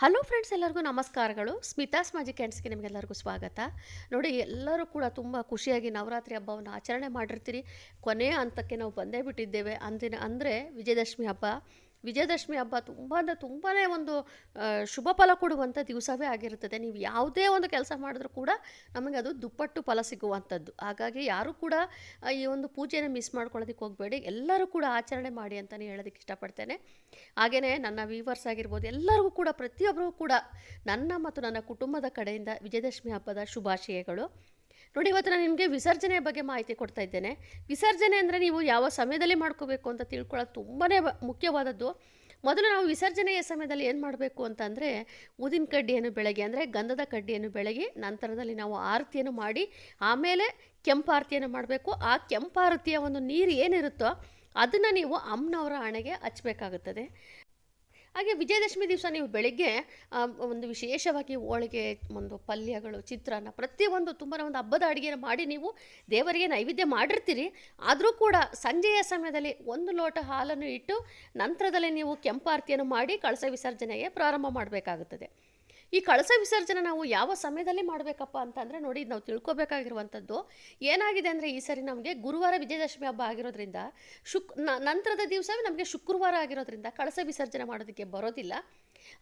Hello friends ಎಲ್ಲರಿಗೂ ನಮಸ್ಕಾರಗಳು. ಸ್ಮಿತಾಸ್ ಮಾಜಿ ಕ್ಯಾಂಡ್ಸ್ಗೆ ನಿಮಗೆಲ್ಲರಿಗೂ ಸ್ವಾಗತ. ನೋಡಿ, ಎಲ್ಲರೂ ಕೂಡ ತುಂಬ ಖುಷಿಯಾಗಿ ನವರಾತ್ರಿ ಹಬ್ಬವನ್ನು ಆಚರಣೆ ಮಾಡಿರ್ತೀರಿ. ಕೊನೆಯ ಹಂತಕ್ಕೆ ನಾವು ಬಂದೇ ಬಿಟ್ಟಿದ್ದೇವೆ. ಅಂದಿನ, ಅಂದರೆ ವಿಜಯದಶಮಿ ಹಬ್ಬ. ವಿಜಯದಶಮಿ ಹಬ್ಬ ತುಂಬ ಅಂದರೆ ತುಂಬಾ ಒಂದು ಶುಭ ಫಲ ಕೊಡುವಂಥ ದಿವಸವೇ ಆಗಿರುತ್ತದೆ. ನೀವು ಯಾವುದೇ ಒಂದು ಕೆಲಸ ಮಾಡಿದ್ರೂ ಕೂಡ ನಮಗೆ ಅದು ದುಪ್ಪಟ್ಟು ಫಲ ಸಿಗುವಂಥದ್ದು ಹಾಗಾಗಿ ಯಾರೂ ಕೂಡ ಈ ಒಂದು ಪೂಜೆನ ಮಿಸ್ ಮಾಡ್ಕೊಳ್ಳೋದಕ್ಕೆ ಹೋಗಬೇಡಿ. ಎಲ್ಲರೂ ಕೂಡ ಆಚರಣೆ ಮಾಡಿ ಅಂತಲೇ ಹೇಳೋದಕ್ಕೆ ಇಷ್ಟಪಡ್ತೇನೆ. ಹಾಗೆಯೇ ನನ್ನ ವೀವರ್ಸ್ ಆಗಿರ್ಬೋದು, ಎಲ್ಲರಿಗೂ ಕೂಡ, ಪ್ರತಿಯೊಬ್ಬರಿಗೂ ಕೂಡ ನನ್ನ ಮತ್ತು ನನ್ನ ಕುಟುಂಬದ ಕಡೆಯಿಂದ ವಿಜಯದಶಮಿ ಹಬ್ಬದ ಶುಭಾಶಯಗಳು. ನೋಡಿ, ಇವತ್ತು ನಾನು ನಿಮಗೆ ವಿಸರ್ಜನೆ ಬಗ್ಗೆ ಮಾಹಿತಿ ಕೊಡ್ತಾ ಇದ್ದೇನೆ. ವಿಸರ್ಜನೆ ಅಂದರೆ ನೀವು ಯಾವ ಸಮಯದಲ್ಲಿ ಮಾಡ್ಕೋಬೇಕು ಅಂತ ತಿಳ್ಕೊಳ್ಳೋದು ತುಂಬಾ ಮುಖ್ಯವಾದದ್ದು. ಮೊದಲು ನಾವು ವಿಸರ್ಜನೆಯ ಸಮಯದಲ್ಲಿ ಏನು ಮಾಡಬೇಕು ಅಂತಂದರೆ, ಊದಿನ ಕಡ್ಡಿಯನ್ನು ಬೆಳಗ್ಗೆ ಅಂದರೆ ಗಂಧದ ಕಡ್ಡಿಯನ್ನು ಬೆಳಗ್ಗೆ ನಂತರದಲ್ಲಿ ನಾವು ಆರತಿಯನ್ನು ಮಾಡಿ, ಆಮೇಲೆ ಕೆಂಪಾರತಿಯನ್ನು ಮಾಡಬೇಕು. ಆ ಕೆಂಪಾರತಿಯ ಒಂದು ನೀರು ಏನಿರುತ್ತೋ ಅದನ್ನು ನೀವು ಅಮ್ಮನವರ ಹಣೆಗೆ ಹಚ್ಚಬೇಕಾಗುತ್ತದೆ ಹಾಗೆ ವಿಜಯದಶಮಿ ದಿವಸ ನೀವು ಬೆಳಿಗ್ಗೆ ಒಂದು ವಿಶೇಷವಾಗಿ ಹೋಳಿಗೆ, ಒಂದು ಪಲ್ಯಗಳು, ಚಿತ್ರಾನ್ನ ಪ್ರತಿಯೊಂದು ತುಂಬ ಒಂದು ಹಬ್ಬದ ಅಡುಗೆನ ಮಾಡಿ ನೀವು ದೇವರಿಗೆ ನೈವೇದ್ಯ ಮಾಡಿರ್ತೀರಿ. ಆದರೂ ಕೂಡ ಸಂಜೆಯ ಸಮಯದಲ್ಲಿ ಒಂದು ಲೋಟ ಹಾಲನ್ನು ಇಟ್ಟು ನಂತರದಲ್ಲಿ ನೀವು ಕೆಂಪಾರತಿಯನ್ನು ಮಾಡಿ ಕಳಸ ವಿಸರ್ಜನೆಗೆ ಪ್ರಾರಂಭ ಮಾಡಬೇಕಾಗುತ್ತದೆ. ಈ ಕಳಸ ವಿಸರ್ಜನೆ ನಾವು ಯಾವ ಸಮಯದಲ್ಲಿ ಮಾಡಬೇಕಪ್ಪ ಅಂತಂದರೆ ನೋಡಿ ನಾವು ತಿಳ್ಕೊಬೇಕಾಗಿರುವಂಥದ್ದು ಏನಾಗಿದೆ ಅಂದರೆ ಈ ಸರಿ ನಮಗೆ ಗುರುವಾರ ವಿಜಯದಶಮಿ ಹಬ್ಬ ಆಗಿರೋದ್ರಿಂದ ಶುಕ್ ನಂತರದ ದಿವಸವೇ ನಮಗೆ ಶುಕ್ರವಾರ ಆಗಿರೋದ್ರಿಂದ ಕಳಸ ವಿಸರ್ಜನೆ ಮಾಡೋದಕ್ಕೆ ಬರೋದಿಲ್ಲ.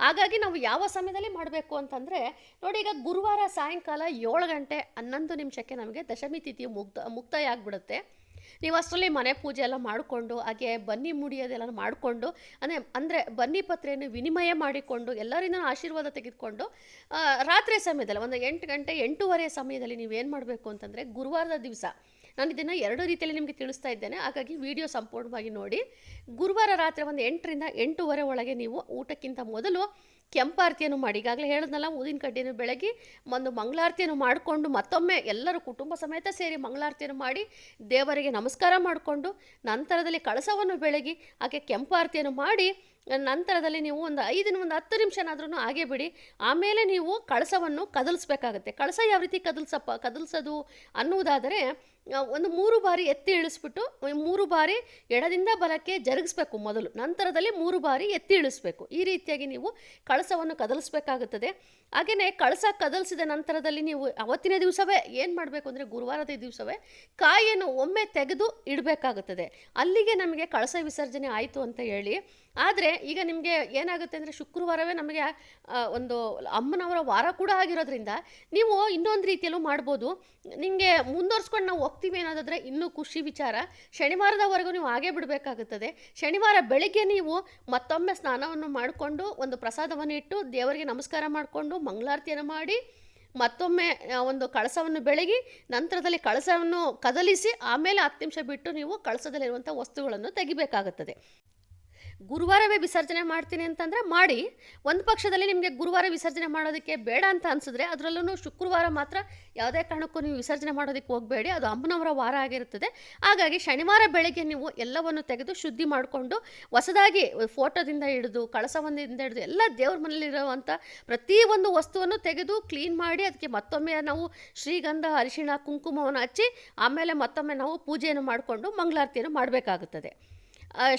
ಹಾಗಾಗಿ ನಾವು ಯಾವ ಸಮಯದಲ್ಲಿ ಮಾಡಬೇಕು ಅಂತಂದರೆ ನೋಡಿ ಈಗ ಗುರುವಾರ ಸಾಯಂಕಾಲ ಏಳು ಗಂಟೆ ಹನ್ನೊಂದು ನಿಮಿಷಕ್ಕೆ ನಮಗೆ ದಶಮಿ ತಿಥಿ ಮುಗ್ದ ಮುಕ್ತಾಯ ಆಗಿಬಿಡುತ್ತೆ. ನೀವು ಅಷ್ಟರಲ್ಲಿ ಮನೆ ಪೂಜೆ ಎಲ್ಲ ಮಾಡಿಕೊಂಡು, ಹಾಗೆ ಬನ್ನಿ ಮುಡಿಯೋದೆಲ್ಲ ಮಾಡಿಕೊಂಡು, ಅಂದರೆ ಅಂದರೆ ಬನ್ನಿ ಪತ್ರೆಯನ್ನು ವಿನಿಮಯ ಮಾಡಿಕೊಂಡು, ಎಲ್ಲರಿಂದ ಆಶೀರ್ವಾದ ತೆಗೆದುಕೊಂಡು ರಾತ್ರಿ ಸಮಯದಲ್ಲಿ, ಒಂದು ಎಂಟು ಗಂಟೆ ಎಂಟೂವರೆ ಸಮಯದಲ್ಲಿ ನೀವೇನು ಮಾಡಬೇಕು ಅಂತಂದರೆ ಗುರುವಾರದ ದಿವಸ. ನಾನು ಇದನ್ನು ಎರಡು ರೀತಿಯಲ್ಲಿ ನಿಮಗೆ ತಿಳಿಸ್ತಾ ಇದ್ದೇನೆ. ಹಾಗಾಗಿ ವಿಡಿಯೋ ಸಂಪೂರ್ಣವಾಗಿ ನೋಡಿ. ಗುರುವಾರ ರಾತ್ರಿ ಒಂದು ಎಂಟರಿಂದ ಎಂಟೂವರೆ ಒಳಗೆ ನೀವು ಊಟಕ್ಕಿಂತ ಮೊದಲು ಕೆಂಪಾರತಿಯನ್ನು ಮಾಡಿ. ಈಗಾಗಲೇ ಹೇಳಿದ್ನಲ್ಲ, ಊದಿನ ಕಡ್ಡಿಯನ್ನು ಬೆಳಗಿ, ಒಂದು ಮಂಗಳಾರತಿಯನ್ನು ಮಾಡಿಕೊಂಡು ಮತ್ತೊಮ್ಮೆ ಎಲ್ಲರೂ ಕುಟುಂಬ ಸಮೇತ ಸೇರಿ ಮಂಗಳಾರತಿಯನ್ನು ಮಾಡಿ ದೇವರಿಗೆ ನಮಸ್ಕಾರ ಮಾಡಿಕೊಂಡು, ನಂತರದಲ್ಲಿ ಕಳಸವನ್ನು ಬೆಳಗಿ ಹಾಗೆ ಕೆಂಪಾರತಿಯನ್ನು ಮಾಡಿ ನಂತರದಲ್ಲಿ ನೀವು ಒಂದು ಐದಿನ ಒಂದು ಹತ್ತು ನಿಮಿಷನಾದ್ರೂ ಹಾಗೆ ಬಿಡಿ. ಆಮೇಲೆ ನೀವು ಕಳಸವನ್ನು ಕದಲಿಸ್ಬೇಕಾಗತ್ತೆ. ಕಳಸ ಯಾವ ರೀತಿ ಕದಲ್ಸಪ್ಪ, ಕದಲ್ಸೋದು ಅನ್ನುವುದಾದರೆ ಒಂದು ಮೂರು ಬಾರಿ ಎತ್ತಿ ಇಳಿಸ್ಬಿಟ್ಟು ಮೂರು ಬಾರಿ ಎಡದಿಂದ ಬಲಕ್ಕೆ ಜರುಗಿಸ್ಬೇಕು ಮೊದಲು. ನಂತರದಲ್ಲಿ ಮೂರು ಬಾರಿ ಎತ್ತಿ ಇಳಿಸ್ಬೇಕು. ಈ ರೀತಿಯಾಗಿ ನೀವು ಕಳಸವನ್ನು ಕದಲಿಸ್ಬೇಕಾಗುತ್ತದೆ. ಹಾಗೆಯೇ ಕಳಸ ಕದಲಿಸಿದ ನಂತರದಲ್ಲಿ ನೀವು ಅವತ್ತಿನ ದಿವಸವೇ ಏನು ಮಾಡಬೇಕು ಅಂದರೆ ಗುರುವಾರದ ದಿವಸವೇ ಕಾಯಿಯನ್ನು ಒಮ್ಮೆ ತೆಗೆದು ಇಡಬೇಕಾಗುತ್ತದೆ. ಅಲ್ಲಿಗೆ ನಮಗೆ ಕಳಸ ವಿಸರ್ಜನೆ ಆಯಿತು ಅಂತ ಹೇಳಿ. ಆದರೆ ಈಗ ನಿಮಗೆ ಏನಾಗುತ್ತೆ ಅಂದರೆ ಶುಕ್ರವಾರವೇ ನಮಗೆ ಒಂದು ಅಮ್ಮನವರ ವಾರ ಕೂಡ ಆಗಿರೋದ್ರಿಂದ ನೀವು ಇನ್ನೊಂದು ರೀತಿಯಲ್ಲೂ ಮಾಡ್ಬೋದು. ನಿಮಗೆ ಮುಂದುವರ್ಸ್ಕೊಂಡು ನಾವು ಹೋಗ್ತೀವಿ ಅನ್ನೋದಾದರೆ ಇನ್ನೂ ಖುಷಿ ವಿಚಾರ. ಶನಿವಾರದವರೆಗೂ ನೀವು ಹಾಗೆ ಬಿಡಬೇಕಾಗುತ್ತದೆ. ಶನಿವಾರ ಬೆಳಿಗ್ಗೆ ನೀವು ಮತ್ತೊಮ್ಮೆ ಸ್ನಾನವನ್ನು ಮಾಡಿಕೊಂಡು ಒಂದು ಪ್ರಸಾದವನ್ನು ಇಟ್ಟು ದೇವರಿಗೆ ನಮಸ್ಕಾರ ಮಾಡಿಕೊಂಡು ಮಂಗಳಾರತಿಯನ್ನು ಮಾಡಿ ಮತ್ತೊಮ್ಮೆ ಒಂದು ಕಳಸವನ್ನು ಬೆಳಗಿ ನಂತರದಲ್ಲಿ ಕಳಸವನ್ನು ಕದಲಿಸಿ ಆಮೇಲೆ ಹತ್ತು ನಿಮಿಷ ಬಿಟ್ಟು ನೀವು ಕಳಸದಲ್ಲಿರುವಂಥ ವಸ್ತುಗಳನ್ನು ತೆಗಿಬೇಕಾಗುತ್ತದೆ. ಗುರುವಾರವೇ ವಿಸರ್ಜನೆ ಮಾಡ್ತೀನಿ ಅಂತಂದರೆ ಮಾಡಿ, ಒಂದು ಪಕ್ಷದಲ್ಲಿ ನಿಮಗೆ ಗುರುವಾರ ವಿಸರ್ಜನೆ ಮಾಡೋದಕ್ಕೆ ಬೇಡ ಅಂತ ಅನಿಸಿದ್ರೆ ಅದರಲ್ಲೂ ಶುಕ್ರವಾರ ಮಾತ್ರ ಯಾವುದೇ ಕಾರಣಕ್ಕೂ ನೀವು ವಿಸರ್ಜನೆ ಮಾಡೋದಕ್ಕೆ ಹೋಗಬೇಡಿ, ಅದು ಅಮ್ಮನವರ ವಾರ ಆಗಿರುತ್ತದೆ. ಹಾಗಾಗಿ ಶನಿವಾರ ಬೆಳಗ್ಗೆ ನೀವು ಎಲ್ಲವನ್ನು ತೆಗೆದು ಶುದ್ಧಿ ಮಾಡಿಕೊಂಡು, ಹೊಸದಾಗಿ ಫೋಟೋದಿಂದ ಹಿಡಿದು ಕಳಸವೊಂದಿಂದ ಹಿಡಿದು ಎಲ್ಲ ದೇವ್ರ ಮನೇಲಿರುವಂಥ ಪ್ರತಿಯೊಂದು ವಸ್ತುವನ್ನು ತೆಗೆದು ಕ್ಲೀನ್ ಮಾಡಿ, ಅದಕ್ಕೆ ಮತ್ತೊಮ್ಮೆ ನಾವು ಶ್ರೀಗಂಧ, ಅರಿಶಿಣ, ಕುಂಕುಮವನ್ನು ಹಚ್ಚಿ, ಆಮೇಲೆ ಮತ್ತೊಮ್ಮೆ ನಾವು ಪೂಜೆಯನ್ನು ಮಾಡಿಕೊಂಡು ಮಂಗಳಾರತಿಯನ್ನು ಮಾಡಬೇಕಾಗುತ್ತದೆ.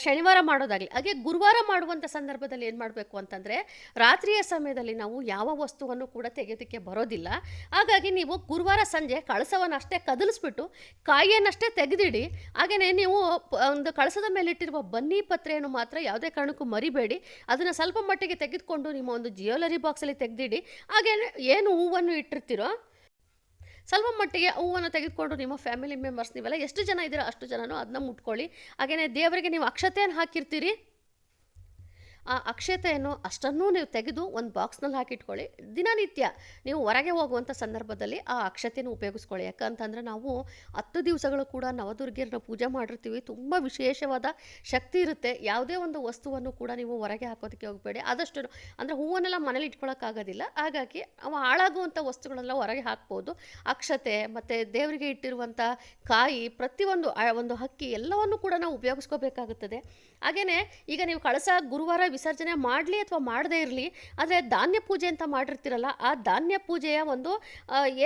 ಶನಿವಾರ ಮಾಡೋದಾಗಲಿ, ಹಾಗೆ ಗುರುವಾರ ಮಾಡುವಂಥ ಸಂದರ್ಭದಲ್ಲಿ ಏನು ಮಾಡಬೇಕು ಅಂತಂದರೆ, ರಾತ್ರಿಯ ಸಮಯದಲ್ಲಿ ನಾವು ಯಾವ ವಸ್ತುವನ್ನು ಕೂಡ ತೆಗೆಯೋದಕ್ಕೆ ಬರೋದಿಲ್ಲ. ಹಾಗಾಗಿ ನೀವು ಗುರುವಾರ ಸಂಜೆ ಕಳಸವನ್ನು ಅಷ್ಟೇ ಕದಲಿಸ್ಬಿಟ್ಟು, ಕಾಯಿಯನ್ನಷ್ಟೇ ತೆಗೆದಿಡಿ. ಹಾಗೆಯೇ ನೀವು ಒಂದು ಕಳಸದ ಮೇಲೆ ಇಟ್ಟಿರುವ ಬನ್ನಿ ಪತ್ರೆಯನ್ನು ಮಾತ್ರ ಯಾವುದೇ ಕಾರಣಕ್ಕೂ ಮರಿಬೇಡಿ. ಅದನ್ನು ಸ್ವಲ್ಪ ಮಟ್ಟಿಗೆ ತೆಗೆದುಕೊಂಡು ನಿಮ್ಮ ಒಂದು ಜ್ಯುವೆಲರಿ ಬಾಕ್ಸಲ್ಲಿ ತೆಗೆದಿಡಿ. ಹಾಗೆ ಏನು ಹೂವನ್ನು ಇಟ್ಟಿರ್ತೀರೋ ಸ್ವಲ್ಪ ಮಟ್ಟಿಗೆ ಹೂವನ್ನು ತೆಗೆದುಕೊಂಡು ನಿಮ್ಮ ಫ್ಯಾಮಿಲಿ ಮೆಂಬರ್ಸ್ ನೀವೆಲ್ಲ ಎಷ್ಟು ಜನ ಇದ್ದೀರೋ ಅಷ್ಟು ಜನನೂ ಅದನ್ನ ಮುಟ್ಕೊಳ್ಳಿ. ಹಾಗೆಯೇ ದೇವರಿಗೆ ನೀವು ಅಕ್ಷತೆಯನ್ನು ಹಾಕಿರ್ತೀರಿ. ಆ ಅಕ್ಷತೆಯನ್ನು ಅಷ್ಟನ್ನೂ ನೀವು ತೆಗೆದು ಒಂದು ಬಾಕ್ಸ್ನಲ್ಲಿ ಹಾಕಿಟ್ಕೊಳ್ಳಿ. ದಿನನಿತ್ಯ ನೀವು ಹೊರಗೆ ಹೋಗುವಂಥ ಸಂದರ್ಭದಲ್ಲಿ ಆ ಅಕ್ಷತೆಯನ್ನು ಉಪಯೋಗಿಸ್ಕೊಳ್ಳಿ. ಯಾಕಂತಂದರೆ ನಾವು ಹತ್ತು ದಿವಸಗಳು ಕೂಡ ನವದುರ್ಗಿಯರನ್ನ ಪೂಜೆ ಮಾಡಿರ್ತೀವಿ. ತುಂಬ ವಿಶೇಷವಾದ ಶಕ್ತಿ ಇರುತ್ತೆ. ಯಾವುದೇ ಒಂದು ವಸ್ತುವನ್ನು ಕೂಡ ನೀವು ಹೊರಗೆ ಹಾಕೋದಕ್ಕೆ ಹೋಗಬೇಡಿ. ಆದಷ್ಟು ಅಂದರೆ ಹೂವನ್ನೆಲ್ಲ ಮನೇಲಿ ಇಟ್ಕೊಳ್ಳೋಕ್ಕಾಗೋದಿಲ್ಲ ಹಾಗಾಗಿ ಅವು ಹಾಳಾಗುವಂಥ ವಸ್ತುಗಳೆಲ್ಲ ಹೊರಗೆ ಹಾಕ್ಬೋದು. ಅಕ್ಷತೆ ಮತ್ತು ದೇವರಿಗೆ ಇಟ್ಟಿರುವಂಥ ಕಾಯಿ, ಪ್ರತಿಯೊಂದು ಒಂದು ಹಕ್ಕಿ ಎಲ್ಲವನ್ನು ಕೂಡ ನಾವು ಉಪಯೋಗಿಸ್ಕೋಬೇಕಾಗುತ್ತದೆ. ಹಾಗೆಯೇ ಈಗ ನೀವು ಕಳಸ ಗುರುವಾರ ವಿಸರ್ಜನೆ ಮಾಡಲಿ ಅಥವಾ ಮಾಡದೇ ಇರಲಿ, ಆದರೆ ಧಾನ್ಯ ಪೂಜೆ ಅಂತ ಮಾಡಿರ್ತೀರಲ್ಲ, ಆ ಧಾನ್ಯ ಪೂಜೆಯ ಒಂದು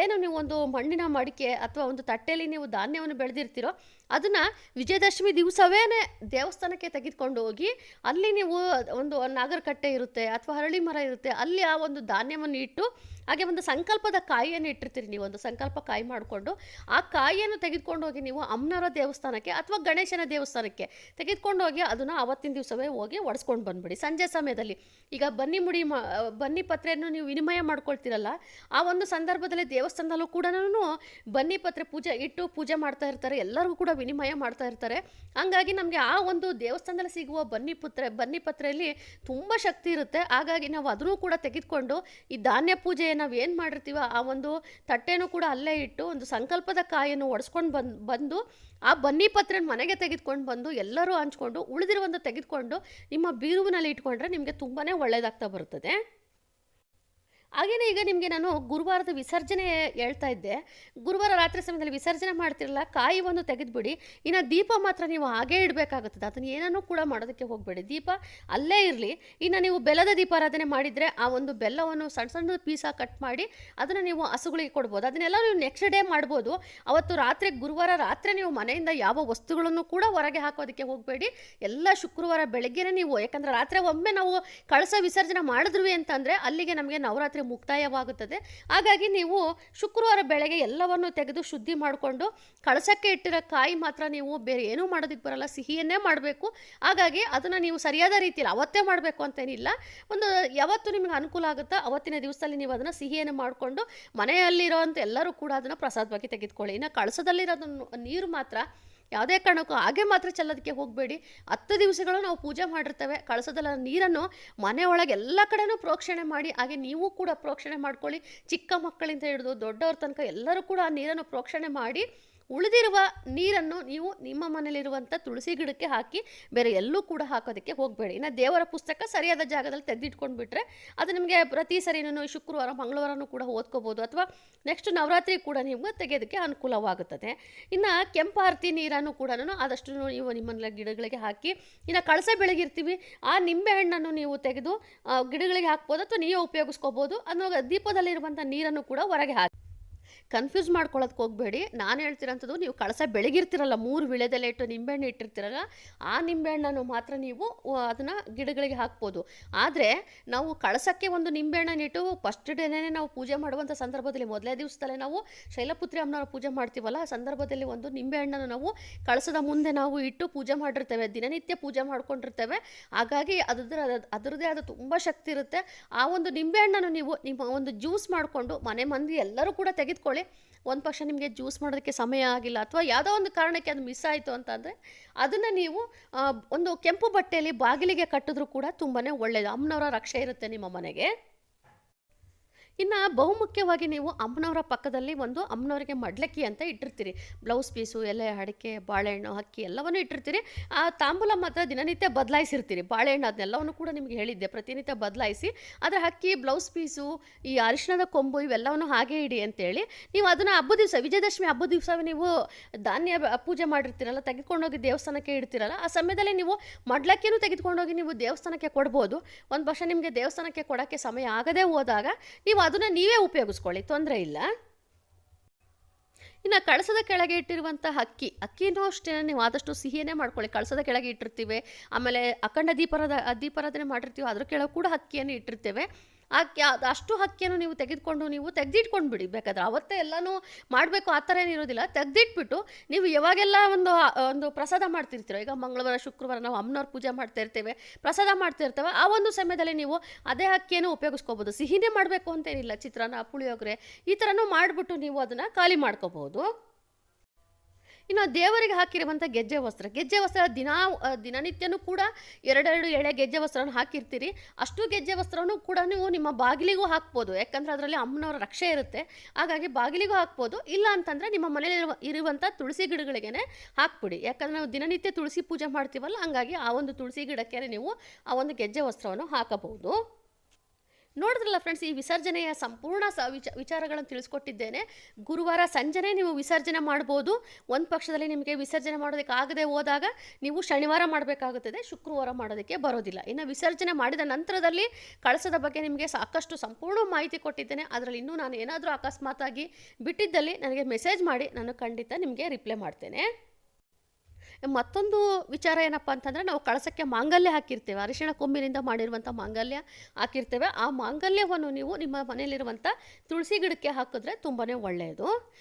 ಏನು ನೀವು ಒಂದು ಮಣ್ಣಿನ ಮಡಿಕೆ ಅಥವಾ ಒಂದು ತಟ್ಟೆಯಲ್ಲಿ ನೀವು ಧಾನ್ಯವನ್ನು ಬೆಳೆದಿರ್ತೀರೋ, ಅದನ್ನು ವಿಜಯದಶಮಿ ದಿವಸವೇ ದೇವಸ್ಥಾನಕ್ಕೆ ತೆಗೆದುಕೊಂಡು ಹೋಗಿ, ಅಲ್ಲಿ ನೀವು ಒಂದು ನಾಗರಕಟ್ಟೆ ಇರುತ್ತೆ ಅಥವಾ ಹರಳಿ ಮರ ಇರುತ್ತೆ, ಅಲ್ಲಿ ಆ ಒಂದು ಧಾನ್ಯವನ್ನು ಇಟ್ಟು ಹಾಗೆ ಒಂದು ಸಂಕಲ್ಪದ ಕಾಯಿಯನ್ನು ಇಟ್ಟಿರ್ತೀರಿ ನೀವು, ಒಂದು ಸಂಕಲ್ಪ ಕಾಯಿ ಮಾಡಿಕೊಂಡು, ಆ ಕಾಯಿಯನ್ನು ತೆಗೆದುಕೊಂಡು ಹೋಗಿ ನೀವು ಅಮ್ಮನವರ ದೇವಸ್ಥಾನಕ್ಕೆ ಅಥವಾ ಗಣೇಶನ ದೇವಸ್ಥಾನಕ್ಕೆ ತೆಗೆದುಕೊಂಡು ಹೋಗಿ ಅದನ್ನು ಆವತ್ತಿನ ದಿವಸವೇ ಹೋಗಿ ಒಡಿಸ್ಕೊಂಡು ಬಂದ್ಬಿಡಿ. ಸಂಜೆ ಸಮಯದಲ್ಲಿ. ಈಗ ಬನ್ನಿ ಮುಡಿ ಬನ್ನಿ ಪತ್ರೆಯನ್ನು ನೀವು ವಿನಿಮಯ ಮಾಡ್ಕೊಳ್ತೀರಲ್ಲ, ಆ ಒಂದು ಸಂದರ್ಭದಲ್ಲಿ ದೇವಸ್ಥಾನದಲ್ಲೂ ಕೂಡ ಬನ್ನಿ ಪತ್ರೆ ಪೂಜೆ ಇಟ್ಟು ಪೂಜೆ ಮಾಡ್ತಾ ಇರ್ತಾರೆ, ಎಲ್ಲರಿಗೂ ಕೂಡ ವಿನಿಮಯ ಮಾಡ್ತಾ ಇರ್ತಾರೆ. ಹಂಗಾಗಿ ನಮಗೆ ಆ ಒಂದು ದೇವಸ್ಥಾನದಲ್ಲಿ ಸಿಗುವ ಬನ್ನಿ ಪತ್ರೆ, ಬನ್ನಿ ಪತ್ರೆಯಲ್ಲಿ ತುಂಬ ಶಕ್ತಿ ಇರುತ್ತೆ. ಹಾಗಾಗಿ ನಾವು ಅದನ್ನು ಕೂಡ ತೆಗೆದುಕೊಂಡು ಈ ಧಾನ್ಯ ಪೂಜೆ ನಾವು ಏನು ಮಾಡಿರ್ತೀವೋ, ಆ ಒಂದು ತಟ್ಟೆನೂ ಕೂಡ ಅಲ್ಲೇ ಇಟ್ಟು ಒಂದು ಸಂಕಲ್ಪದ ಕಾಯನ್ನು ಒಡೆಸ್ಕೊಂಡು ಬಂದು ಬಂದು ಆ ಬನ್ನಿ ಪತ್ರನ ಮನೆಗೆ ತೆಗೆದುಕೊಂಡು ಬಂದು ಎಲ್ಲರೂ ಹಂಚ್ಕೊಂಡು ಉಳಿದಿರುವಂಥ ತೆಗೆದುಕೊಂಡು ನಿಮ್ಮ ಬೀರುವಿನಲ್ಲಿ ಇಟ್ಕೊಂಡ್ರೆ ನಿಮಗೆ ತುಂಬಾ ಒಳ್ಳೆಯದಾಗ್ತಾ ಬರ್ತದೆ. ಹಾಗೆಯೇ ಈಗ ನಿಮಗೆ ನಾನು ಗುರುವಾರದ ವಿಸರ್ಜನೆ ಹೇಳ್ತಾ ಇದ್ದೆ. ಗುರುವಾರ ರಾತ್ರಿ ಸಮಯದಲ್ಲಿ ವಿಸರ್ಜನೆ ಮಾಡ್ತಿರಲ್ಲ ಕಾಯಿ ಒಂದು ತೆಗೆದುಬಿಡಿ. ಇನ್ನು ದೀಪ ಮಾತ್ರ ನೀವು ಹಾಗೇ ಇಡಬೇಕಾಗುತ್ತದೆ. ಅದನ್ನು ಏನನ್ನೂ ಕೂಡ ಮಾಡೋದಕ್ಕೆ ಹೋಗಬೇಡಿ. ದೀಪ ಅಲ್ಲೇ ಇರಲಿ. ಇನ್ನು ನೀವು ಬೆಲ್ಲದ ದೀಪಾರಾಧನೆ ಮಾಡಿದರೆ ಆ ಒಂದು ಬೆಲ್ಲವನ್ನು ಸಣ್ಣ ಸಣ್ಣ ಪೀಸ ಕಟ್ ಮಾಡಿ ಅದನ್ನು ನೀವು ಹಸುಗಳಿಗೆ ಕೊಡ್ಬೋದು. ಅದನ್ನೆಲ್ಲ ನೀವು ನೆಕ್ಸ್ಟ್ ಡೇ ಮಾಡ್ಬೋದು. ಅವತ್ತು ರಾತ್ರಿ, ಗುರುವಾರ ರಾತ್ರಿ ನೀವು ಮನೆಯಿಂದ ಯಾವ ವಸ್ತುಗಳನ್ನು ಕೂಡ ಹೊರಗೆ ಹಾಕೋದಕ್ಕೆ ಹೋಗಬೇಡಿ. ಎಲ್ಲ ಶುಕ್ರವಾರ ಬೆಳಗ್ಗೆನೇ ನೀವು, ಯಾಕಂದರೆ ರಾತ್ರಿ ಒಮ್ಮೆ ನಾವು ಕಳಸ ವಿಸರ್ಜನೆ ಮಾಡಿದ್ವಿ ಅಂತಂದರೆ ಅಲ್ಲಿಗೆ ನಮಗೆ ನವರಾತ್ರಿ ಮುಕ್ತಾಯವಾಗುತ್ತದೆ. ಹಾಗಾಗಿ ನೀವು ಶುಕ್ರವಾರ ಬೆಳಗ್ಗೆ ಎಲ್ಲವನ್ನು ತೆಗೆದು ಶುದ್ಧಿ ಮಾಡಿಕೊಂಡು ಕಳಸಕ್ಕೆ ಇಟ್ಟಿರೋ ಕಾಯಿ ಮಾತ್ರ ನೀವು ಬೇರೆ ಏನೂ ಮಾಡೋದಕ್ಕೆ ಬರಲ್ಲ, ಸಿಹಿಯನ್ನೇ ಮಾಡಬೇಕು. ಹಾಗಾಗಿ ಅದನ್ನು ನೀವು ಸರಿಯಾದ ರೀತಿಯಲ್ಲಿ ಅವತ್ತೇ ಮಾಡಬೇಕು ಅಂತೇನಿಲ್ಲ. ಒಂದು ಯಾವತ್ತು ನಿಮಗೆ ಅನುಕೂಲ ಆಗುತ್ತೋ ಅವತ್ತಿನ ದಿವಸದಲ್ಲಿ ನೀವು ಅದನ್ನು ಸಿಹಿಯನ್ನು ಮಾಡಿಕೊಂಡು ಮನೆಯಲ್ಲಿರೋಂಥ ಎಲ್ಲರೂ ಕೂಡ ಅದನ್ನು ಪ್ರಸಾದವಾಗಿ ತೆಗೆದುಕೊಳ್ಳಿ. ಇನ್ನು ಕಳಸದಲ್ಲಿರೋದನ್ನು ನೀರು ಮಾತ್ರ ಯಾವುದೇ ಕಾರಣಕ್ಕೂ ಹಾಗೆ ಮಾತ್ರ ಚೆಲ್ಲೋದಕ್ಕೆ ಹೋಗಬೇಡಿ. ಹತ್ತು ದಿವಸಗಳು ನಾವು ಪೂಜೆ ಮಾಡಿರ್ತೇವೆ. ಕಳಸದಲ್ಲ ನೀರನ್ನು ಮನೆಯೊಳಗೆ ಎಲ್ಲ ಕಡೆನೂ ಪ್ರೋಕ್ಷಣೆ ಮಾಡಿ, ಹಾಗೆ ನೀವು ಕೂಡ ಪ್ರೋಕ್ಷಣೆ ಮಾಡ್ಕೊಳ್ಳಿ. ಚಿಕ್ಕ ಮಕ್ಕಳಿಂದ ಹಿಡಿದು ದೊಡ್ಡವ್ರ ತನಕ ಎಲ್ಲರೂ ಕೂಡ ಆ ನೀರನ್ನು ಪ್ರೋಕ್ಷಣೆ ಮಾಡಿ ಉಳಿದಿರುವ ನೀರನ್ನು ನೀವು ನಿಮ್ಮ ಮನೇಲಿರುವಂಥ ತುಳಸಿ ಗಿಡಕ್ಕೆ ಹಾಕಿ ಬೇರೆ ಎಲ್ಲೂ ಕೂಡ ಹಾಕೋದಕ್ಕೆ ಹೋಗಬೇಡಿ. ಇನ್ನು ದೇವರ ಪುಸ್ತಕ ಸರಿಯಾದ ಜಾಗದಲ್ಲಿ ತೆಗೆದಿಟ್ಕೊಂಡು ಬಿಟ್ಟರೆ ಅದು ನಿಮಗೆ ಪ್ರತಿ ಸರಿನೂ ಶುಕ್ರವಾರ, ಮಂಗಳವಾರನೂ ಕೂಡ ಓದ್ಕೋಬೋದು ಅಥವಾ ನೆಕ್ಸ್ಟ್ ನವರಾತ್ರಿ ಕೂಡ ನಿಮ್ಗೆ ತೆಗೆಯೋದಕ್ಕೆ ಅನುಕೂಲವಾಗುತ್ತದೆ. ಇನ್ನು ಕೆಂಪಾರತಿ ನೀರನ್ನು ಕೂಡ ಆದಷ್ಟು ನೀವು ನಿಮ್ಮ ಗಿಡಗಳಿಗೆ ಹಾಕಿ ಇನ್ನು ಕಳಸ ಬೆಳಗಿರ್ತೀವಿ, ಆ ನಿಂಬೆ ಹಣ್ಣನ್ನು ನೀವು ತೆಗೆದು ಗಿಡಗಳಿಗೆ ಹಾಕ್ಬೋದು ಅಥವಾ ನೀವು ಉಪಯೋಗಿಸ್ಕೋಬೋದು ಅನ್ನೋ ದೀಪದಲ್ಲಿರುವಂಥ ನೀರನ್ನು ಕೂಡ ಹೊರಗೆ ಹಾಕಿ. ಕನ್ಫ್ಯೂಸ್ ಮಾಡ್ಕೊಳ್ಳೋದಕ್ಕೆ ಹೋಗಬೇಡಿ. ನಾನು ಹೇಳ್ತಿರೋಂಥದ್ದು ನೀವು ಕಳಸ ಬೆಳಗಿರ್ತಿರಲ್ಲ, ಮೂರು ವಿಳೆದೆಲೆ ಇಟ್ಟು ನಿಂಬೆಹಣ್ಣು ಇಟ್ಟಿರ್ತೀರಲ್ಲ, ಆ ನಿಂಬೆಹಣ್ಣನ್ನು ಮಾತ್ರ ನೀವು ಅದನ್ನು ಗಿಡಗಳಿಗೆ ಹಾಕ್ಬೋದು. ಆದರೆ ನಾವು ಕಳಸಕ್ಕೆ ಒಂದು ನಿಂಬೆಹಣ್ಣನ್ನು ಇಟ್ಟು ಫಸ್ಟ್ ಡೇನೇ ನಾವು ಪೂಜೆ ಮಾಡುವಂಥ ಸಂದರ್ಭದಲ್ಲಿ, ಮೊದಲೇ ದಿವಸದಲ್ಲೇ ನಾವು ಶೈಲಪುತ್ರಿ ಅಮ್ಮನವ್ರ ಪೂಜೆ ಮಾಡ್ತೀವಲ್ಲ, ಆ ಸಂದರ್ಭದಲ್ಲಿ ಒಂದು ನಿಂಬೆಹಣ್ಣನ್ನು ನಾವು ಕಳಸದ ಮುಂದೆ ನಾವು ಇಟ್ಟು ಪೂಜೆ ಮಾಡಿರ್ತೇವೆ. ದಿನನಿತ್ಯ ಪೂಜೆ ಮಾಡ್ಕೊಂಡಿರ್ತೇವೆ. ಹಾಗಾಗಿ ಅದರ ಅದರದೇ ಆದ ತುಂಬ ಶಕ್ತಿ ಇರುತ್ತೆ. ಆ ಒಂದು ನಿಂಬೆಹಣ್ಣನ್ನು ನೀವು ನಿಮ್ಮ ಒಂದು ಜ್ಯೂಸ್ ಮಾಡಿಕೊಂಡು ಮನೆ ಮಂದಿ ಎಲ್ಲರೂ ಕೂಡ ತೆಗೆದುಕೊಳ್ಳಿ ಒಂದು ಪಕ್ಷ ನಿಮಗೆ ಜ್ಯೂಸ್ ಮಾಡೋದಕ್ಕೆ ಸಮಯ ಆಗಿಲ್ಲ ಅಥವಾ ಯಾವುದೋ ಒಂದು ಕಾರಣಕ್ಕೆ ಅದು ಮಿಸ್ ಆಯಿತು ಅಂತಂದರೆ ಅದನ್ನು ನೀವು ಒಂದು ಕೆಂಪು ಬಟ್ಟೆಯಲ್ಲಿ ಬಾಗಿಲಿಗೆ ಕಟ್ಟಿದ್ರೂ ಕೂಡ ತುಂಬಾ ಒಳ್ಳೆಯದು ಅಮ್ಮನವರ ರಕ್ಷೆ ಇರುತ್ತೆ ನಿಮ್ಮ ಮನೆಗೆ. ಇನ್ನು ಬಹುಮುಖ್ಯವಾಗಿ ನೀವು ಅಮ್ಮನವರ ಪಕ್ಕದಲ್ಲಿ ಒಂದು ಅಮ್ಮನವರಿಗೆ ಮಡ್ಲಕ್ಕಿ ಅಂತ ಇಟ್ಟಿರ್ತೀರಿ. ಬ್ಲೌಸ್ ಪೀಸು, ಎಲೆ, ಅಡಿಕೆ, ಬಾಳೆಹಣ್ಣು ಅಕ್ಕಿ ಎಲ್ಲವನ್ನು ಇಟ್ಟಿರ್ತೀರಿ. ಆ ತಾಂಬೂಲ ಮಾತ್ರ ದಿನನಿತ್ಯ ಬದಲಾಯಿಸಿರ್ತೀರಿ. ಬಾಳೆಹಣ್ಣು ಅದನ್ನೆಲ್ಲವನ್ನು ಕೂಡ ನಿಮಗೆ ಹೇಳಿದ್ದೆ. ಪ್ರತಿನಿತ್ಯ ಬದಲಾಯಿಸಿ ಅದರ ಅಕ್ಕಿ, ಬ್ಲೌಸ್ ಪೀಸು, ಈ ಅರಿಶಿಣದ ಕೊಂಬು ಇವೆಲ್ಲವನ್ನು ಹಾಗೆ ಇಡಿ ಅಂತೇಳಿ ನೀವು ಅದನ್ನು ಹಬ್ಬದ ದಿವಸ, ವಿಜಯದಶಮಿ ಹಬ್ಬದ ದಿವಸವೇ ನೀವು ಧಾನ್ಯ ಪೂಜೆ ಮಾಡಿರ್ತೀರಲ್ಲ, ತೆಗೆದುಕೊಂಡೋಗಿ ದೇವಸ್ಥಾನಕ್ಕೆ ಇಡ್ತೀರಲ್ಲ, ಆ ಸಮಯದಲ್ಲಿ ನೀವು ಮಡ್ಲಕ್ಕಿನೂ ತೆಗೆದುಕೊಂಡೋಗಿ ನೀವು ದೇವಸ್ಥಾನಕ್ಕೆ ಕೊಡ್ಬೋದು. ಒಂದು ವರ್ಷ ನಿಮಗೆ ದೇವಸ್ಥಾನಕ್ಕೆ ಕೊಡೋಕ್ಕೆ ಸಮಯ ಆಗದೇ ಹೋದಾಗ ನೀವು ಅದನ್ನು ನೀವೇ ಉಪಯೋಗಿಸ್ಕೊಳ್ಳಿ, ತೊಂದರೆ ಇಲ್ಲ. ಇನ್ನು ಕಳಸದ ಕೆಳಗೆ ಇಟ್ಟಿರುವಂಥ ಅಕ್ಕಿ, ಅಕ್ಕಿನೂ ಅಷ್ಟೇ, ನೀವು ಆದಷ್ಟು ಸಿಹಿಯೇ ಮಾಡ್ಕೊಳ್ಳಿ. ಕಳಸದ ಕೆಳಗೆ ಇಟ್ಟಿರ್ತೀವಿ, ಆಮೇಲೆ ಅಖಂಡ ದೀಪರದ, ದೀಪಾರಾಧನೆ ಮಾಡಿರ್ತೀವಿ, ಅದ್ರ ಕೆಳಗೆ ಕೂಡ ಅಕ್ಕಿಯನ್ನು ಇಟ್ಟಿರ್ತೇವೆ. ಅಕ್ಕಿ ಅದು ಅಷ್ಟು ಅಕ್ಕಿಯನ್ನು ನೀವು ತೆಗೆದುಕೊಂಡು ನೀವು ತೆಗೆದಿಟ್ಕೊಂಡು ಬಿಡಿ. ಬೇಕಾದ್ರೆ ಅವತ್ತೇ ಎಲ್ಲನೂ ಮಾಡಬೇಕು, ಆ ಥರ ಏನಿರೋದಿಲ್ಲ ತೆಗೆದಿಟ್ಬಿಟ್ಟು ನೀವು ಯಾವಾಗೆಲ್ಲ ಒಂದು ಒಂದು ಪ್ರಸಾದ ಮಾಡ್ತಿರ್ತೀರೋ, ಈಗ ಮಂಗಳವಾರ, ಶುಕ್ರವಾರ ನಾವು ಅಮ್ಮನವ್ರ ಪೂಜೆ ಮಾಡ್ತಾ ಇರ್ತೇವೆ, ಪ್ರಸಾದ ಮಾಡ್ತಾ ಇರ್ತೇವೆ, ಆ ಒಂದು ಸಮಯದಲ್ಲಿ ನೀವು ಅದೇ ಅಕ್ಕಿಯನ್ನು ಉಪಯೋಗಿಸ್ಕೋಬೋದು. ಸಿಹಿನೇ ಮಾಡಬೇಕು ಅಂತೇನಿಲ್ಲ ಚಿತ್ರಾನ್ನ, ಪುಳಿಯೋಗರೆ, ಈ ಥರನೂ ಮಾಡಿಬಿಟ್ಟು ನೀವು ಅದನ್ನು ಖಾಲಿ ಮಾಡ್ಕೋಬೋದು. ಇನ್ನು ದೇವರಿಗೆ ಹಾಕಿರುವಂಥ ಗೆಜ್ಜೆ ವಸ್ತ್ರ. ಗೆಜ್ಜೆ ವಸ್ತ್ರ ದಿನ ದಿನನಿತ್ಯನೂ ಕೂಡ ಎರಡೆರಡು ಎಳೆ ಗೆಜ್ಜೆ ವಸ್ತ್ರವನ್ನು ಹಾಕಿರ್ತೀರಿ. ಅಷ್ಟು ಗೆಜ್ಜೆ ವಸ್ತ್ರವನ್ನು ಕೂಡ ನೀವು ನಿಮ್ಮ ಬಾಗಿಲಿಗೂ ಹಾಕ್ಬೋದು. ಯಾಕಂದರೆ ಅದರಲ್ಲಿ ಅಮ್ಮನವರ ರಕ್ಷೆ ಇರುತ್ತೆ. ಹಾಗಾಗಿ ಬಾಗಿಲಿಗೂ ಹಾಕ್ಬೋದು. ಇಲ್ಲ ಅಂತಂದರೆ ನಿಮ್ಮ ಮನೆಯಲ್ಲಿರುವ ಇರುವಂಥ ತುಳಸಿ ಗಿಡಗಳಿಗೆ ಹಾಕ್ಬಿಡಿ. ಯಾಕಂದರೆ ನಾವು ದಿನನಿತ್ಯ ತುಳಸಿ ಪೂಜೆ ಮಾಡ್ತೀವಲ್ಲ, ಹಂಗಾಗಿ ಆ ಒಂದು ತುಳಸಿ ಗಿಡಕ್ಕೆ ನೀವು ಆ ಒಂದು ಗೆಜ್ಜೆ ವಸ್ತ್ರವನ್ನು ಹಾಕಬಹುದು. ನೋಡಿದ್ರಲ್ಲ ಫ್ರೆಂಡ್ಸ್ ಈ ವಿಸರ್ಜನೆಯ ಸಂಪೂರ್ಣ ಸ ವಿಚ ವಿಚಾರಗಳನ್ನು ತಿಳಿಸ್ಕೊಟ್ಟಿದ್ದೇನೆ. ಗುರುವಾರ ಸಂಜೆನೇ ನೀವು ವಿಸರ್ಜನೆ ಮಾಡ್ಬೋದು. ಒಂದು ಪಕ್ಷದಲ್ಲಿ ನಿಮಗೆ ವಿಸರ್ಜನೆ ಮಾಡೋದಕ್ಕೆ ಆಗದೆ ಹೋದಾಗ ನೀವು ಶನಿವಾರ ಮಾಡಬೇಕಾಗುತ್ತದೆ, ಶುಕ್ರವಾರ ಮಾಡೋದಕ್ಕೆ ಬರೋದಿಲ್ಲ. ಇನ್ನು ವಿಸರ್ಜನೆ ಮಾಡಿದ ನಂತರದಲ್ಲಿ ಕಳಸದ ಬಗ್ಗೆ ನಿಮಗೆ ಸಾಕಷ್ಟು ಸಂಪೂರ್ಣ ಮಾಹಿತಿ ಕೊಟ್ಟಿದ್ದೇನೆ. ಅದರಲ್ಲಿ ಇನ್ನೂ ನಾನು ಏನಾದರೂ ಅಕಸ್ಮಾತಾಗಿ ಬಿಟ್ಟಿದ್ದಲ್ಲಿ ನನಗೆ ಮೆಸೇಜ್ ಮಾಡಿ, ನಾನು ಖಂಡಿತ ನಿಮಗೆ ರಿಪ್ಲೈ ಮಾಡ್ತೇನೆ. ಮತ್ತೊಂದು ವಿಚಾರ ಏನಪ್ಪ ಅಂತಂದರೆ ನಾವು ಕಳಸಕ್ಕೆ ಮಾಂಗಲ್ಯ ಹಾಕಿರ್ತೇವೆ. ಅರಿಶಿಣ ಕೊಂಬಿನಿಂದ ಮಾಡಿರುವಂಥ ಮಾಂಗಲ್ಯ ಹಾಕಿರ್ತೇವೆ. ಆ ಮಾಂಗಲ್ಯವನ್ನು ನೀವು ನಿಮ್ಮ ಮನೆಯಲ್ಲಿರುವಂಥ ತುಳಸಿ ಗಿಡಕ್ಕೆ ಹಾಕಿದ್ರೆ ತುಂಬಾ ಒಳ್ಳೆಯದು.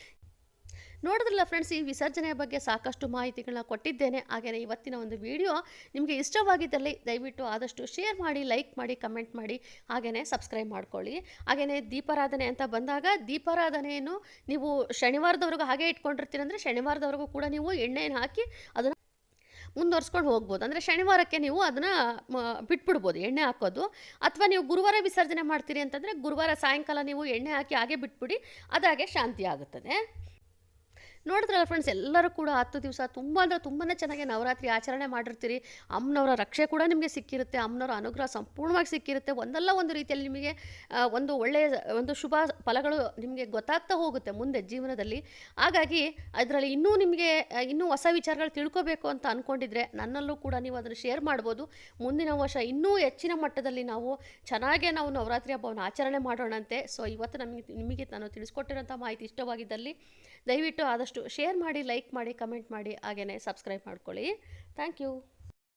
ನೋಡಿದ್ರಲ್ಲ ಫ್ರೆಂಡ್ಸ್ ಈ ವಿಸರ್ಜನೆಯ ಬಗ್ಗೆ ಸಾಕಷ್ಟು ಮಾಹಿತಿಗಳನ್ನ ಕೊಟ್ಟಿದ್ದೇನೆ. ಹಾಗೆಯೇ ಇವತ್ತಿನ ಒಂದು ವಿಡಿಯೋ ನಿಮಗೆ ಇಷ್ಟವಾಗಿದ್ದಲ್ಲಿ ದಯವಿಟ್ಟು ಆದಷ್ಟು ಶೇರ್ ಮಾಡಿ ಲೈಕ್ ಮಾಡಿ ಕಮೆಂಟ್ ಮಾಡಿ ಹಾಗೆಯೇ ಸಬ್ಸ್ಕ್ರೈಬ್ ಮಾಡ್ಕೊಳ್ಳಿ. ಹಾಗೆಯೇ ದೀಪಾರಾಧನೆ ಅಂತ ಬಂದಾಗ ದೀಪಾರಾಧನೆಯನ್ನು ನೀವು ಶನಿವಾರದವರೆಗೂ ಹಾಗೆ ಇಟ್ಕೊಂಡಿರ್ತೀರಂದರೆ ಶನಿವಾರದವರೆಗೂ ಕೂಡ ನೀವು ಎಣ್ಣೆಯನ್ನು ಹಾಕಿ ಅದನ್ನು ಮುಂದುವರ್ಸ್ಕೊಂಡು ಹೋಗ್ಬೋದು. ಅಂದರೆ ಶನಿವಾರಕ್ಕೆ ನೀವು ಅದನ್ನು ಬಿಟ್ಬಿಡ್ಬೋದು, ಎಣ್ಣೆ ಹಾಕೋದು. ಅಥವಾ ನೀವು ಗುರುವಾರ ವಿಸರ್ಜನೆ ಮಾಡ್ತೀರಿ ಅಂತಂದರೆ ಗುರುವಾರ ಸಾಯಂಕಾಲ ನೀವು ಎಣ್ಣೆ ಹಾಕಿ ಹಾಗೆ ಬಿಟ್ಬಿಡಿ, ಅದಾಗೆ ಶಾಂತಿ ಆಗುತ್ತದೆ. ನೋಡಿದ್ರಲ್ಲ ಫ್ರೆಂಡ್ಸ್ ಎಲ್ಲರೂ ಕೂಡ ಹತ್ತು ದಿವಸ ತುಂಬ ಅಂದರೆ ತುಂಬಾ ಚೆನ್ನಾಗಿ ನವರಾತ್ರಿ ಆಚರಣೆ ಮಾಡಿರ್ತೀರಿ. ಅಮ್ಮನವರ ರಕ್ಷೆ ಕೂಡ ನಿಮಗೆ ಸಿಕ್ಕಿರುತ್ತೆ. ಅಮ್ಮನವರ ಅನುಗ್ರಹ ಸಂಪೂರ್ಣವಾಗಿ ಸಿಕ್ಕಿರುತ್ತೆ. ಒಂದಲ್ಲ ಒಂದು ರೀತಿಯಲ್ಲಿ ನಿಮಗೆ ಒಂದು ಒಳ್ಳೆಯ, ಒಂದು ಶುಭ ಫಲಗಳು ನಿಮಗೆ ಗೊತ್ತಾಗ್ತಾ ಹೋಗುತ್ತೆ ಮುಂದೆ ಜೀವನದಲ್ಲಿ. ಹಾಗಾಗಿ ಅದರಲ್ಲಿ ಇನ್ನೂ ನಿಮಗೆ ಇನ್ನೂ ಹೊಸ ವಿಚಾರಗಳು ತಿಳ್ಕೊಬೇಕು ಅಂತ ಅಂದ್ಕೊಂಡಿದ್ರೆ ನನ್ನಲ್ಲೂ ಕೂಡ ನೀವು ಅದನ್ನು ಶೇರ್ ಮಾಡ್ಬೋದು. ಮುಂದಿನ ವರ್ಷ ಇನ್ನೂ ಹೆಚ್ಚಿನ ಮಟ್ಟದಲ್ಲಿ ನಾವು ಚೆನ್ನಾಗೇ ನಾವು ನವರಾತ್ರಿ ಹಬ್ಬವನ್ನು ಆಚರಣೆ ಮಾಡೋಣಂತೆ. ಸೊ ಇವತ್ತು ನಮಗೆ, ನಿಮಗೆ ನಾನು ತಿಳಿಸ್ಕೊಟ್ಟಿರೋಂಥ ಮಾಹಿತಿ ಇಷ್ಟವಾಗಿದ್ದಲ್ಲಿ ದಯವಿಟ್ಟು ಆದಷ್ಟು ಶೇರ್ ಮಾಡಿ ಲೈಕ್ ಮಾಡಿ ಕಮೆಂಟ್ ಮಾಡಿ ಹಾಗೆಯೇ ಸಬ್ಸ್ಕ್ರೈಬ್ ಮಾಡ್ಕೊಳ್ಳಿ. Thank you